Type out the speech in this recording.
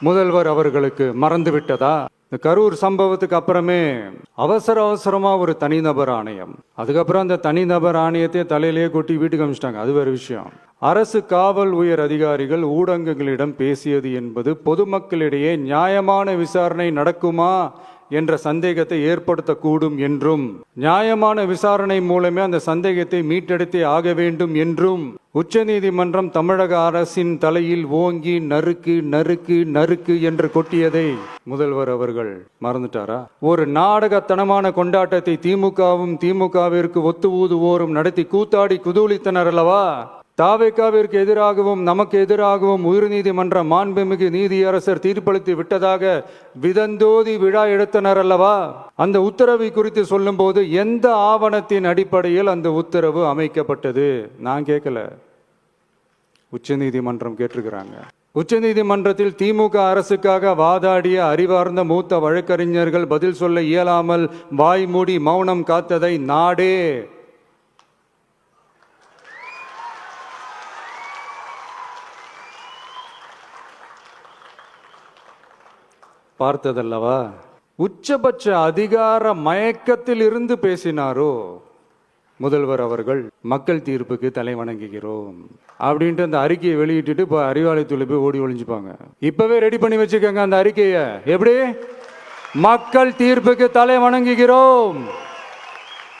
முதல்வர் அவர்களுக்கு மறந்து விட்டதா இந்த கரூர் சம்பவத்துக்கு அப்புறமே அவசர அவசரமா ஒரு தனிநபர் ஆணையம். அதுக்கப்புறம் அந்த தனிநபர் ஆணையத்தை தலையிலேயே கொட்டி வீட்டுக்கு அமிச்சிட்டாங்க. அது வேற விஷயம். அரசு காவல் உயர் அதிகாரிகள் ஊடகங்களிடம் பேசியது என்பது பொதுமக்களிடையே நியாயமான விசாரணை நடக்குமா? என்ற சந்தேகத்தை ஏற்படுத்தக்கூடும் என்றும் நியாயமான விசாரணை மூலமே அந்த சந்தேகத்தை மீட்டெடுத்தே ஆக வேண்டும் என்றும் உச்சநீதிமன்றம் தமிழக அரசின் தலையில் ஓங்கி நறுக்கு நறுக்கு நறுக்கு என்று கொட்டியதை முதல்வர் அவர்கள் மறந்துட்டாரா? ஒரு நாடகத்தனமான கொண்டாட்டத்தை திமுகவும் திமுகவிற்கு ஒத்து ஊதுவோரும் நடத்தி கூத்தாடி குதூளித்தனர் அல்லவா? தாவேக்காவிற்கு எதிராகவும் நமக்கு எதிராகவும் உயர்நீதிமன்ற மாண்புமிகு நீதியரசர் தீர்ப்பளித்து விட்டதாக விதந்தோதி விழா எடுத்தனர் அல்லவா? அந்த உத்தரவை குறித்து சொல்லும்போது எந்த ஆவணத்தின் அடிப்படையில் அந்த உத்தரவு அமைக்கப்பட்டது? நான் கேட்கல. உச்சநீதிமன்றம் கேட்டிருக்கிறாங்க. உச்சநீதிமன்றத்தில் திமுக அரசுக்காக வாதாடிய அறிவார்ந்த மூத்த வழக்கறிஞர்கள் பதில் சொல்ல இயலாமல் வாய் மூடி மௌனம் காத்ததை நாடே பார்த்ததல்லவா? உச்சபட்ச அதிகார மயக்கத்தில் இருந்து பேசினாரோ? முதல்வர் அவர்கள் மக்கள் தீர்ப்புக்கு தலை வணங்குகிறோம். அப்படின்ட்டு அந்த அறிக்கையை வெளியிட்டுட்டு இப்போ அறிவாலயத்தில் போய் ஓடி ஒழிஞ்சுப்பாங்க இப்பவே ரெடி பண்ணி வச்சுக்கோங்க அந்த அறிக்கையை. எப்படி? மக்கள் தீர்ப்புக்கு தலை வணங்குகிறோம்.